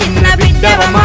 చిన్న బిడ్డవమ్మ.